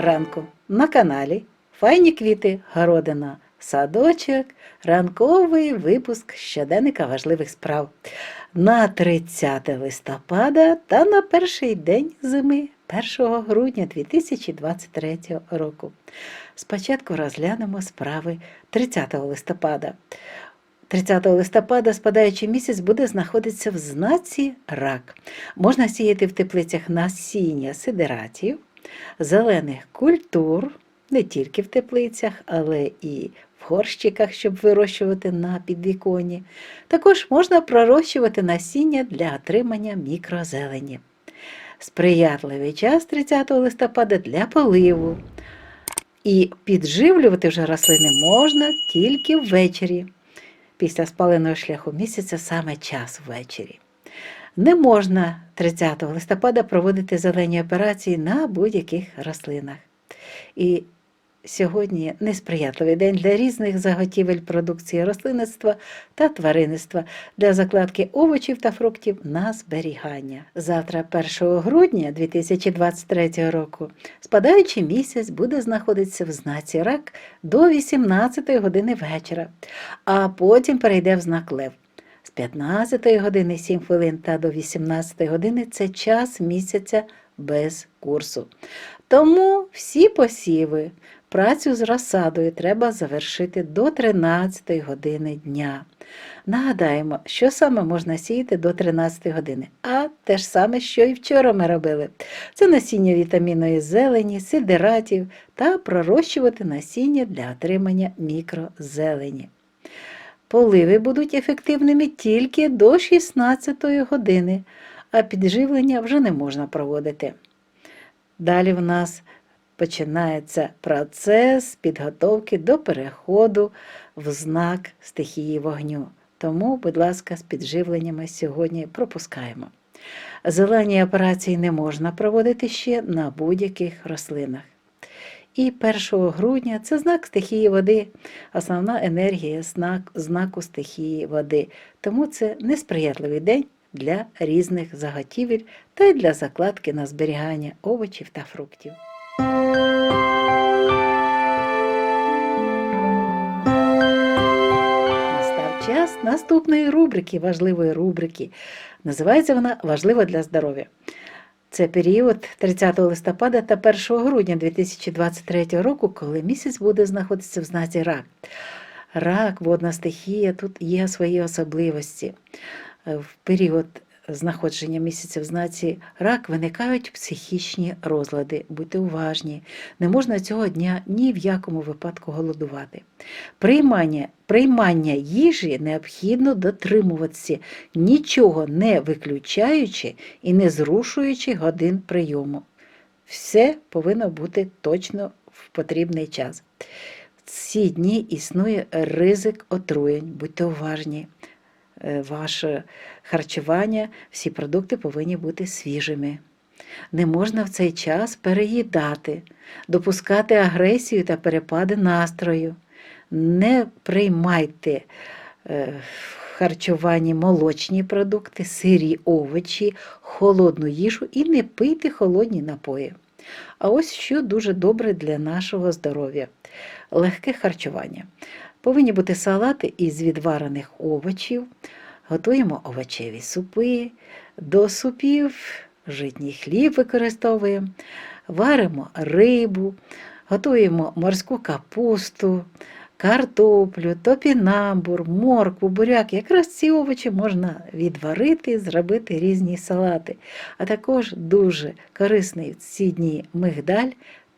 ранку на каналі Файні квіти Городина. Садочок, ранковий випуск щоденника важливих справ на 30 листопада та на перший день зими 1 грудня 2023 року. Спочатку розглянемо справи 30 листопада. 30 листопада спадаючий місяць буде знаходитися в знаці рак. Можна сіяти в теплицях насіння сидератів, зелених культур, не тільки в теплицях, але і в горщиках, щоб вирощувати на підвіконні. Також можна пророщувати насіння для отримання мікрозелені. Сприятливий час 30 листопада для поливу. І підживлювати вже рослини можна тільки ввечері. Після спаленого шляху місяця саме час ввечері. Не можна 30 листопада проводити зелені операції на будь-яких рослинах. І сьогодні несприятливий день для різних заготівель продукції рослинництва та тваринництва для закладки овочів та фруктів на зберігання. Завтра, 1 грудня 2023 року, спадаючий місяць буде знаходитися в знаці рак до 18 години вечора, а потім перейде в знак Лев. З 15 години 7 хвилин та до 18 години це час місяця без курсу. Тому всі посіви, працю з розсадою треба завершити до 13 години дня. Нагадаємо, що саме можна сіяти до 13 години, а те ж саме, що і вчора ми робили. Це насіння вітамінної зелені, сидератів та пророщувати насіння для отримання мікрозелені. Поливи будуть ефективними тільки до 16 години, а підживлення вже не можна проводити. Далі в нас починається процес підготовки до переходу в знак стихії вогню. Тому, будь ласка, з підживленнями сьогодні пропускаємо. Зелені операції не можна проводити ще на будь-яких рослинах. І 1 грудня це знак стихії води, основна енергія знак, знаку стихії води. Тому це несприятливий день для різних заготівель та й для закладки на зберігання овочів та фруктів. Наступної рубрики, важливої рубрики. Називається вона Важливо для здоров'я. Це період 30 листопада та 1 грудня 2023 року, коли місяць буде знаходитися в знаці рак. Рак, водна стихія, тут є свої особливості. В період знаходження місяця в знаці рак виникають психічні розлади. Будьте уважні, не можна цього дня ні в якому випадку голодувати. Приймання, приймання їжі необхідно дотримуватися, нічого не виключаючи і не зрушуючи годин прийому. Все повинно бути точно в потрібний час. В ці дні існує ризик отруєнь, будьте уважні. Е, ваше харчування, всі продукти повинні бути свіжими. Не можна в цей час переїдати, допускати агресію та перепади настрою. Не приймайте е, в харчуванні молочні продукти, сирі овочі, холодну їжу і не пийте холодні напої. А ось що дуже добре для нашого здоров'я легке харчування. Повинні бути салати із відварених овочів, готуємо овочеві супи, до супів житній хліб використовуємо, варимо рибу, готуємо морську капусту, картоплю, топінамбур, моркву, буряк. Якраз ці овочі можна відварити, зробити різні салати. А також дуже корисний в ці дні мигдаль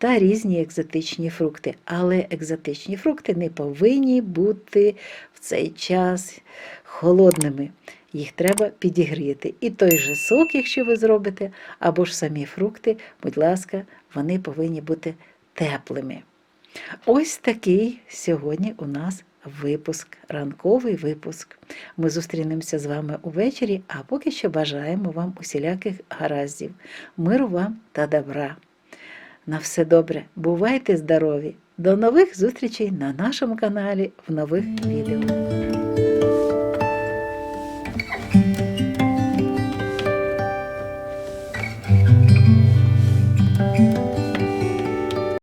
та різні екзотичні фрукти. Але екзотичні фрукти не повинні бути в цей час холодними. Їх треба підігріти. І той же сок, якщо ви зробите, або ж самі фрукти, будь ласка, вони повинні бути теплими. Ось такий сьогодні у нас випуск, ранковий випуск. Ми зустрінемося з вами увечері, а поки що бажаємо вам усіляких гараздів, миру вам та добра. На все добре, бувайте здорові! До нових зустрічей на нашому каналі в нових відео.